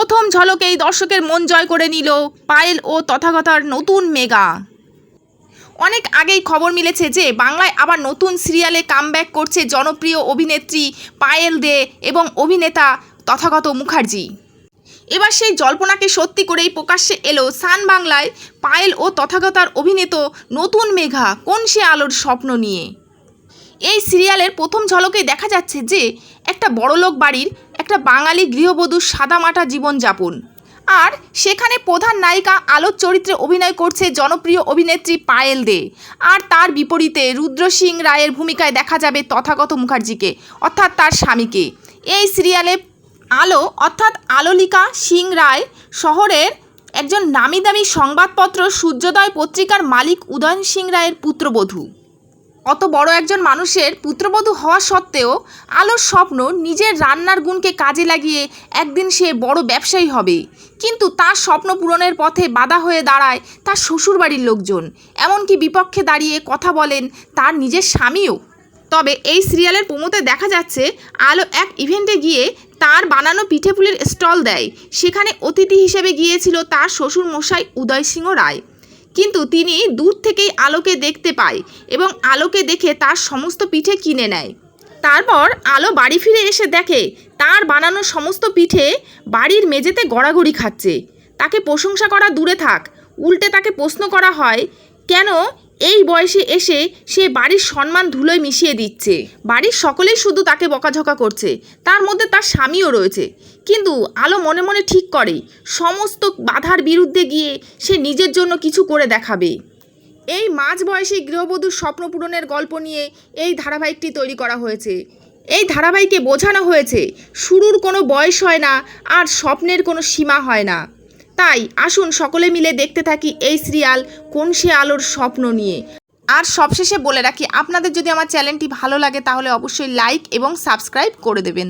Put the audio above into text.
প্রথম ঝলকেই দর্শকের মন জয় করে নিল পায়েল ও তথাগতার নতুন মেগা। অনেক আগেই খবর মিলেছে যে, বাংলায় আবার নতুন সিরিয়ালে কামব্যাক করছে জনপ্রিয় অভিনেত্রী পায়েল দে এবং অভিনেতা তথাগত মুখার্জি। এবার সেই জল্পনাকে সত্যি করেই প্রকাশ্যে এলো সান বাংলায় পায়েল ও তথাগতার অভিনীত নতুন মেঘা, কোন সে আলোর স্বপ্ন নিয়ে? এই সিরিয়ালের প্রথম ঝলকে দেখা যাচ্ছে যে, একটা বড়লোক বাড়ির একটা বাঙালি গৃহবধূর সাদামাটা জীবনযাপন। আর সেখানে প্রধান নায়িকা আলোর চরিত্রে অভিনয় করছে জনপ্রিয় অভিনেত্রী পায়েল দে। আর তার বিপরীতে রুদ্র সিং রায়ের ভূমিকায় দেখা যাবে তথাগত মুখার্জিকে, অর্থাৎ তার স্বামীকে। এই সিরিয়ালে আলো, অর্থাৎ আলোলিকা সিং রায় শহরের একজন নামি দামি সংবাদপত্র সূর্যোদয় পত্রিকার মালিক উদয়ন সিং রায়ের পুত্রবধূ। অত বড় একজন মানুষের পুত্রবধূ হওয়া সত্ত্বেও আলোর স্বপ্ন নিজের রান্নার গুণকে কাজে লাগিয়ে একদিন সে বড় ব্যবসায়ী হবে। কিন্তু তার স্বপ্ন পূরণের পথে বাধা হয়ে দাঁড়ায় তার শ্বশুরবাড়ির লোকজন। এমনকি বিপক্ষে দাঁড়িয়ে কথা বলেন তার নিজের স্বামীও। তবে এই সিরিয়ালের প্রমোতে দেখা যাচ্ছে, আলো এক ইভেন্টে গিয়ে তার বানানো পিঠেপুলির স্টল দেয়। সেখানে অতিথি হিসেবে গিয়েছিল তার শ্বশুর মশাই উদয় সিংহ রায়। কিন্তু তিনি দূর থেকেই আলোকে দেখতে পায় এবং আলোকে দেখে তার সমস্ত পিঠে কিনে নেয়। তারপর আলো বাড়ি ফিরে এসে দেখে, তার বানানো সমস্ত পিঠে বাড়ির মেঝেতে গড়াগড়ি খাচ্ছে। তাকে প্রশংসা করা দূরে থাক, উল্টে তাকে প্রশ্ন করা হয়, কেন এই বয়সে এসে সে বাড়ির সম্মান ধুলোয় মিশিয়ে দিচ্ছে। বাড়ির সকলেই শুধু তাকে বকাঝকা করছে। তার মধ্যে তার স্বামীও রয়েছে। কিন্তু আলো মনে মনে ঠিক করে, সমস্ত বাধার বিরুদ্ধে গিয়ে সে নিজের জন্য কিছু করে দেখাবে। এই মাঝ বয়সী গৃহবধূর স্বপ্ন পূরণের গল্প নিয়ে এই ধারাবাহিকটি তৈরি করা হয়েছে। এই ধারাবাহিকে বোঝানো হয়েছে, শুরুর কোনো বয়স হয় না আর স্বপ্নের কোনো সীমা হয় না। তাই আসুন সকলে মিলে দেখতে থাকি এই সিরিয়াল কোন সে আলোর স্বপ্ন নিয়ে। আর সবশেষে বলে রাখি, আপনাদের যদি আমার চ্যানেলটি ভালো লাগে তাহলে অবশ্যই লাইক এবং সাবস্ক্রাইব করে দেবেন।